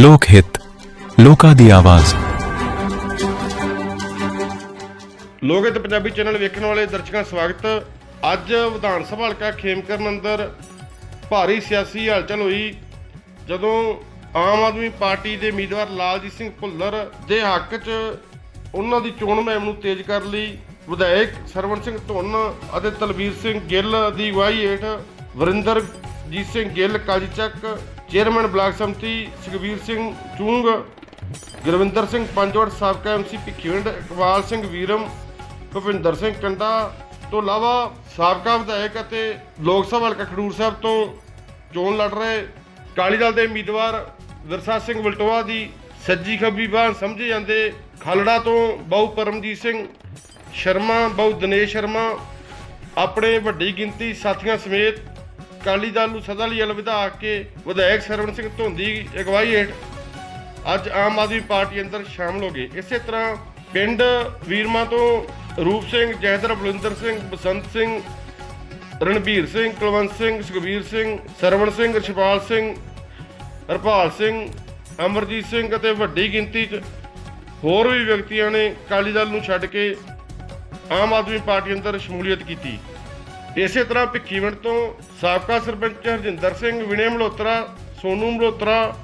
ਲੋਕ ਹਿੱਤ, ਲੋਕਾਂ ਦੀ ਆਵਾਜ਼। ਲੋਕ ਹਿੱਤ ਪੰਜਾਬੀ ਚੈਨਲ ਵੇਖਣ ਵਾਲੇ ਦਰਸ਼ਕਾਂ ਸਵਾਗਤ। ਅੱਜ ਵਿਧਾਨ ਸਭਾ ਹਲਕਾ ਖੇਮਕਰਨ ਅੰਦਰ ਭਾਰੀ ਸਿਆਸੀ ਹਲਚਲ ਹੋਈ, ਜਦੋਂ ਆਮ ਆਦਮੀ ਪਾਰਟੀ ਦੇ ਉਮੀਦਵਾਰ ਲਾਲਜੀਤ ਸਿੰਘ ਭੁੱਲਰ ਦੇ ਹੱਕ 'ਚ ਉਹਨਾਂ ਦੀ ਚੋਣ ਮੁਹਿੰਮ ਨੂੰ ਤੇਜ਼ ਕਰਨ ਲਈ। ਵਿਧਾਇਕ ਸਰਵਣ ਸਿੰਘ ਧੁੰਨ ਅਤੇ ਤਲਵੀਰ ਸਿੰਘ ਗਿੱਲ ਦੀ ਅਗਵਾਈ ਹੇਠ ਵਰਿੰਦਰਜੀਤ ਸਿੰਘ ਗਿੱਲ ਕਾਜੀ ਚੇਅਰਮੈਨ ਬਲਾਕ ਸੰਮਤੀ ਸੁਖਬੀਰ ਸਿੰਘ ਚੂੰਗ, ਗੁਰਵਿੰਦਰ ਸਿੰਘ ਪੰਜਵੜ, ਸਾਬਕਾ ਐਮਸੀ ਭਿੱਖੀਵਿੰਡ ਇਕਬਾਲ ਸਿੰਘ ਵੀਰਮ, ਭੁਪਿੰਦਰ ਸਿੰਘ ਕੰਡਾ ਤੋਂ ਇਲਾਵਾ ਸਾਬਕਾ ਵਿਧਾਇਕ ਅਤੇ ਲੋਕ ਸਭਾ ਹਲਕਾ ਖਡੂਰ ਸਾਹਿਬ ਤੋਂ ਚੋਣ ਲੜ ਰਹੇ ਅਕਾਲੀ ਦਲ ਦੇ ਉਮੀਦਵਾਰ ਵਿਰਸਾ ਸਿੰਘ ਵਲਟੋਆ ਦੀ ਸੱਜੀ ਖੱਬੀ ਬਾਹ ਸਮਝੇ ਜਾਂਦੇ ਖਾਲੜਾ ਤੋਂ ਬਹੁ ਪਰਮਜੀਤ ਸਿੰਘ ਸ਼ਰਮਾ ਬਹੁ ਦਿਨੇਸ਼ ਸ਼ਰਮਾ, ਆਪਣੇ ਵੱਡੀ ਗਿਣਤੀ ਸਾਥੀਆਂ ਸਮੇਤ ਅਕਾਲੀ ਦਲ ਨੂੰ ਸਦਾ ਲਈ ਅਲਵਿਦਾ ਕੇ ਵਿਧਾਇਕ ਸਰਵਣ ਸਿੰਘ ਧੁੰਦੀ ਅਗਵਾਈ ਹੇਠ ਅੱਜ ਆਮ ਆਦਮੀ ਪਾਰਟੀ ਅੰਦਰ ਸ਼ਾਮਲ ਹੋ ਗਏ। ਇਸੇ ਤਰ੍ਹਾਂ ਪਿੰਡ ਵੀਰਮਾ ਤੋਂ ਰੂਪ ਸਿੰਘ, ਜੈਦਰ ਬਲਵਿੰਦਰ ਸਿੰਘ, ਬਸੰਤ ਸਿੰਘ, ਰਣਬੀਰ ਸਿੰਘ, ਕੁਲਵੰਤ ਸਿੰਘ, ਸੁਖਬੀਰ ਸਿੰਘ, ਸਰਵਣ ਸਿੰਘ, ਰਛਪਾਲ ਸਿੰਘ, ਹਰਪਾਲ ਸਿੰਘ, ਅਮਰਜੀਤ ਸਿੰਘ ਅਤੇ ਵੱਡੀ ਗਿਣਤੀ 'ਚ ਹੋਰ ਵੀ ਵਿਅਕਤੀਆਂ ਨੇ ਅਕਾਲੀ ਦਲ ਨੂੰ ਛੱਡ ਕੇ ਆਮ ਆਦਮੀ ਪਾਰਟੀ ਅੰਦਰ ਸ਼ਮੂਲੀਅਤ ਕੀਤੀ। ਇਸੇ ਤਰ੍ਹਾਂ ਭਿੱਖੀਵਿੰਡ ਤੋਂ ਸਾਬਕਾ ਸਰਪੰਚ ਹਰਜਿੰਦਰ ਸਿੰਘ, ਵਿਨੇ ਮਲਹੋਤਰਾ, ਸੋਨੂ ਮਲਹੋਤਰਾ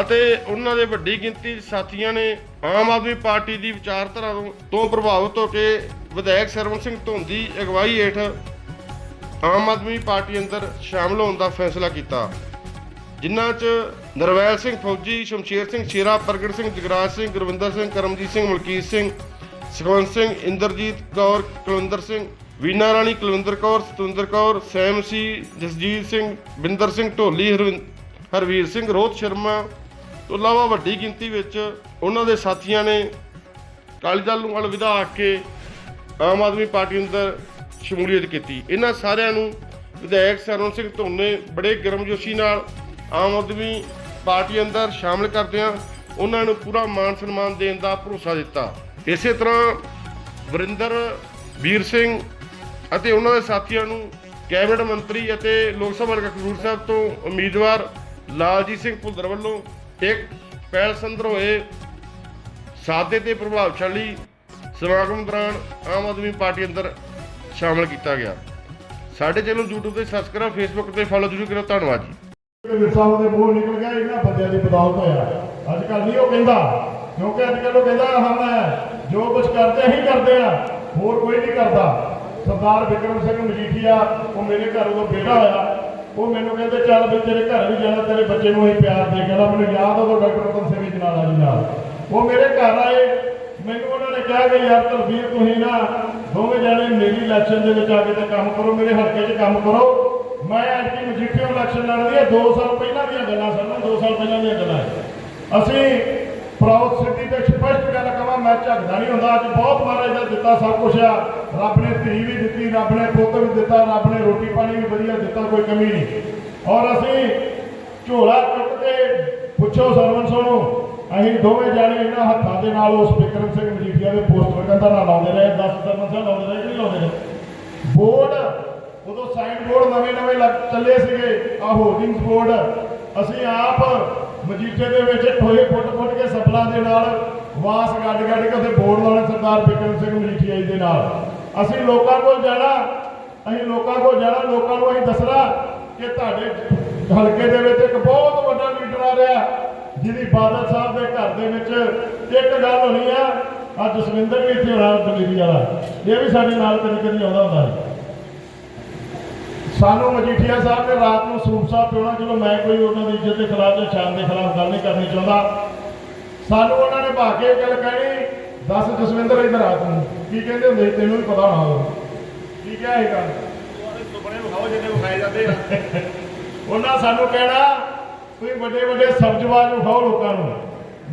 ਅਤੇ ਉਹਨਾਂ ਦੇ ਵੱਡੀ ਗਿਣਤੀ 'ਚ ਸਾਥੀਆਂ ਨੇ ਆਮ ਆਦਮੀ ਪਾਰਟੀ ਦੀ ਵਿਚਾਰਧਾਰਾ ਤੋਂ- ਪ੍ਰਭਾਵਿਤ ਹੋ ਕੇ ਵਿਧਾਇਕ ਸਰਵਨ ਸਿੰਘ ਧੋਂਦੀ ਅਗਵਾਈ ਹੇਠ ਆਮ ਆਦਮੀ ਪਾਰਟੀ ਅੰਦਰ ਸ਼ਾਮਲ ਹੋਣ ਦਾ ਫੈਸਲਾ ਕੀਤਾ। ਜਿਨ੍ਹਾਂ 'ਚ ਨਰਵੈਲ ਸਿੰਘ ਫੌਜੀ, ਸ਼ਮਸ਼ੇਰ ਸਿੰਘ ਸ਼ੇਰਾ, ਪ੍ਰਗਟ ਸਿੰਘ ਜਗਰਾਜ ਸਿੰਘ, ਗੁਰਵਿੰਦਰ ਸਿੰਘ, ਕਰਮਜੀਤ ਸਿੰਘ, ਮਲਕੀਤ ਸਿੰਘ, ਸੁਖਵੰਤ ਸਿੰਘ, ਇੰਦਰਜੀਤ ਕੌਰ, ਕੁਲਵਿੰਦਰ ਸਿੰਘ ਵੀਨਾ ਰਾਣੀ, ਕੁਲਵਿੰਦਰ ਕੌਰ ਸਤਵਿੰਦਰ ਕੌਰ, ਸੈਮ ਸੀ, ਜਸਜੀਤ ਸਿੰਘ, ਬਿੰਦਰ ਸਿੰਘ, ਢੋਲੀ, ਹਰਵਿੰ- ਹਰਵੀਰ ਸਿੰਘ, ਰੋਹਤ ਸ਼ਰਮਾ ਤੋਂ ਇਲਾਵਾ ਵੱਡੀ ਗਿਣਤੀ ਵਿੱਚ ਉਹਨਾਂ ਦੇ ਸਾਥੀਆਂ ਨੇ ਅਕਾਲੀ ਦਲ ਨੂੰ ਅਲਵਿਦਾ ਆ ਕੇ ਆਮ ਆਦਮੀ ਪਾਰਟੀ ਅੰਦਰ ਸ਼ਮੂਲੀਅਤ ਕੀਤੀ। ਇਹਨਾਂ ਸਾਰਿਆਂ ਨੂੰ ਵਿਧਾਇਕ ਸਰਵਨ ਸਿੰਘ ਧੋਨੇ ਬੜੇ ਗਰਮਜੋਸ਼ੀ ਨਾਲ ਆਮ ਆਦਮੀ ਪਾਰਟੀ ਅੰਦਰ ਸ਼ਾਮਲ ਕਰਦਿਆਂ ਉਹਨਾਂ ਨੂੰ ਪੂਰਾ ਮਾਨ ਸਨਮਾਨ ਦੇਣ ਦਾ ਭਰੋਸਾ ਦਿੱਤਾ। ਇਸੇ ਤਰ੍ਹਾਂ ਵਰਿੰਦਰ, ਵੀਰ ਸਿੰਘ ਅਤੇ ਉਹਨਾਂ ਦੇ ਸਾਥੀਆਂ ਨੂੰ ਕੈਬਨਿਟ ਮੰਤਰੀ ਅਤੇ ਲੋਕ ਸਭਾ ਹਲਕਾ ਖਡੂਰ ਸਾਹਿਬ ਤੋਂ ਉਮੀਦਵਾਰ ਲਾਲਜੀਤ ਸਿੰਘ ਭੁੱਲਰ ਵੱਲੋਂ ਇੱਕ ਪਹਿਲ ਸੰਦਰ ਹੋਏ ਸਾਦੇ ਤੇ ਪ੍ਰਭਾਵਸ਼ਾਲੀ ਸਮਾਗਮ ਦੌਰਾਨ ਆਮ ਆਦਮੀ ਪਾਰਟੀ ਅੰਦਰ ਸ਼ਾਮਲ ਕੀਤਾ ਗਿਆ। ਸਾਡੇ ਚੈਨਲ YouTube ਤੇ ਸਬਸਕ੍ਰਾਈਬ Facebook ਤੇ ਫੋਲੋ ਜ਼ਰੂਰ ਕਰੋ ਧੰਨਵਾਦ ਜੀ। ਵਿਰਸਾਵਾਂ ਦੇ ਮੂੰਹ ਨਿਕਲ ਗਿਆ, ਇਹਨਾਂ ਬੰਦਿਆਂ ਦੀ ਬਦੌਲਤ ਹੋਇਆ। ਅੱਜ ਕੱਲ ਨਹੀਂ ਉਹ ਕਹਿੰਦਾ, ਕਿਉਂਕਿ ਅੱਜ ਕੱਲ ਉਹ ਕਹਿੰਦਾ, ਹਾਂ ਜੋ ਕੁਝ ਕਰਦੇ ਹੀ ਕਰਦੇ ਆ। ਹੋਰ ਕੋਈ ਨਹੀਂ ਕਰਦਾ। ਸਰਦਾਰ ਵਿਕਰਮ ਸਿੰਘ ਮਜੀਠੀਆ, ਉਹ ਮੇਰੇ ਘਰ ਉਦੋਂ ਬੇਟਾ ਹੋਇਆ। ਉਹ ਮੈਨੂੰ ਕਹਿੰਦੇ, ਚੱਲ ਵੀ ਤੇਰੇ ਘਰ ਵੀ ਜਾਣਾ, ਤੇਰੇ ਬੱਚੇ ਨੂੰ ਅਸੀਂ ਪਿਆਰ ਦੇ ਕਹਿੰਦਾ ਮੈਨੂੰ ਯਾਦ ਉਦੋਂ ਡਾਕਟਰ ਰਤਨ ਸਿੰਘ ਜੀ ਨਾਲ ਜੀ ਨਾਲ। ਉਹ ਮੇਰੇ ਘਰ ਆਏ। ਮੈਨੂੰ ਉਹਨਾਂ ਨੇ ਕਿਹਾ ਕਿ, ਯਾਰ ਤਲਵੀਰ ਤੁਸੀਂ ਨਾ ਦੋਵੇਂ ਜਾਣੇ ਮੇਰੀ ਇਲੈਕਸ਼ਨ ਦੇ ਵਿੱਚ ਆ ਕੇ ਤੇ ਕੰਮ ਕਰੋ, ਮੇਰੇ ਹਲਕੇ 'ਚ ਕੰਮ ਕਰੋ। ਮੈਂ ਐਂਟੀ ਮਜੀਠੀਆ ਇਲੈਕਸ਼ਨ ਲੜਦੀ ਹੈ 2 ਸਾਲ ਪਹਿਲਾਂ ਦੀਆਂ ਗੱਲਾਂ ਸਾਨੂੰ 2 ਸਾਲ ਪਹਿਲਾਂ ਦੀਆਂ ਗੱਲਾਂ। ਅਸੀਂ ਪ੍ਰਾਊਡ ਸਿਟੀ ਤੇ ਸਪਸ਼ਟ ਗੱਲ ਕਵਾਂ, ਮੈਂ ਝਗਦਾ ਨਹੀਂ ਹੁੰਦਾ। ਅੱਜ ਬਹੁਤ ਮਹਾਰਾਜ ਦਾ ਦਿੱਤਾ, ਸਭ ਕੁਝ ਆ। ਰੱਬ ਨੇ ਧੀ ਵੀ ਦਿੱਤੀ, ਰੱਬ ਨੇ ਪੁੱਤ ਵੀ ਦਿੱਤਾ, ਰੱਬ ਨੇ ਰੋਟੀ ਪਾਣੀ ਵੀ ਵਧੀਆ ਦਿੱਤਾ, ਕੋਈ ਕਮੀ ਨਹੀਂ। ਔਰ ਅਸੀਂ ਝੋਲਾ ਚੁੱਕ ਕੇ ਪੁੱਛੋ ਸਰਵਨ ਨੂੰ ਅਸੀਂ ਦੋਵੇਂ ਜਾਣੇ ਇਹਨਾਂ ਹੱਥਾਂ ਦੇ ਨਾਲ ਉਸ ਵਿਕਰਮ ਸਿੰਘ ਮਜੀਠੀਆ ਦੇ ਪੋਸਟਰ ਕੰਧਾਂ ਨਾਲ ਲਾਉਂਦੇ ਰਹੇ। 10 ਸਰਵੰਸ ਲਾਉਂਦੇ ਰਹੇ ਕਿ ਨਹੀਂ ਲਾਉਂਦੇ ਰਹੇ? ਬੋਰਡ, ਉਦੋਂ ਸਾਈਨ ਬੋਰਡ ਨਵੇਂ ਨਵੇਂ ਲੱਗ ਚੱਲੇ ਸੀਗੇ। ਆ ਹੋਰਡਿੰਗਸ ਬੋਰਡ ਅਸੀਂ ਆਪ ਮਜੀਠੇ ਦੇ ਵਿੱਚ ਟੋਏ ਫੁੱਟ ਫੁੱਟ ਕੇ ਸਫਲਾਂ ਦੇ ਨਾਲ, ਵਾਸ ਗੱਡ ਗੱਡ ਕੇ ਉਹਦੇ ਬੋਰਡ ਲਾਉਣੇ ਸਰਦਾਰ ਬਿਕਰਮ ਸਿੰਘ ਮਜੀਠੀਆ ਜੀ ਦੇ ਨਾਲ। ਅਸੀਂ ਲੋਕਾਂ ਕੋਲ ਜਾਣਾ, ਅਸੀਂ ਲੋਕਾਂ ਕੋਲ ਜਾਣਾ, ਲੋਕਾਂ ਨੂੰ ਅਸੀਂ ਦੱਸਣਾ ਕਿ ਤੁਹਾਡੇ ਹਲਕੇ ਦੇ ਵਿੱਚ ਇੱਕ ਬਹੁਤ ਵੱਡਾ ਲੀਡਰ ਆ ਰਿਹਾ, ਜਿਹਦੀ ਬਾਦਲ ਸਾਹਿਬ ਦੇ ਘਰ ਦੇ ਵਿੱਚ ਇੱਕ ਗੱਲ ਹੋਣੀ ਆ ਆ ਜਸਵਿੰਦਰ ਵੀ ਇੱਥੇ ਹੋਣਾ ਦਲੀਰੀ ਵਾਲਾ। ਇਹ ਵੀ ਸਾਡੇ ਨਾਲ ਕਦੀ ਕਦੀ ਆਉਂਦਾ ਹੁੰਦਾ ਹੈ ਸਾਨੂੰ ਮਜੀਠੀਆ ਸਾਹਿਬ ਨੇ ਰਾਤ ਨੂੰ ਸੂਪ ਸਾਹਿਬ ਪਿਉਣਾ ਚਲੋ ਮੈਂ ਕੋਈ ਉਹਨਾਂ ਦੀ ਇੱਜ਼ਤ ਦੇ ਖਿਲਾਫ ਜਾਂ ਸ਼ਾਨ ਦੇ ਖਿਲਾਫ ਗੱਲ ਨਹੀਂ ਕਰਨੀ ਚਾਹੁੰਦਾ, ਸਾਨੂੰ ਉਹਨਾਂ ਨੇ ਭਾ ਗੱਲ ਕਹਿਣੀ, ਦੱਸ ਜਸਵਿੰਦਰ ਇੱਧਰ ਆ ਤੂੰ, ਕੀ ਕਹਿੰਦੇ ਹੁੰਦੇ, ਤੈਨੂੰ ਵੀ ਪਤਾ ਹੋਣਾ ਉਹ ਕੀ ਇਹ ਗੱਲ? ਸੁਪਨੇ ਵਿਖਾਓ ਜਿਹਨੇ ਵਿਖਾਏ ਜਾਂਦੇ ਆ ਉਹਨਾਂ ਸਾਨੂੰ ਕਹਿਣਾ, ਕੋਈ ਵੱਡੇ ਵੱਡੇ ਸਬਜ਼ਵਾਜ ਵਿਖਾਓ ਲੋਕਾਂ ਨੂੰ।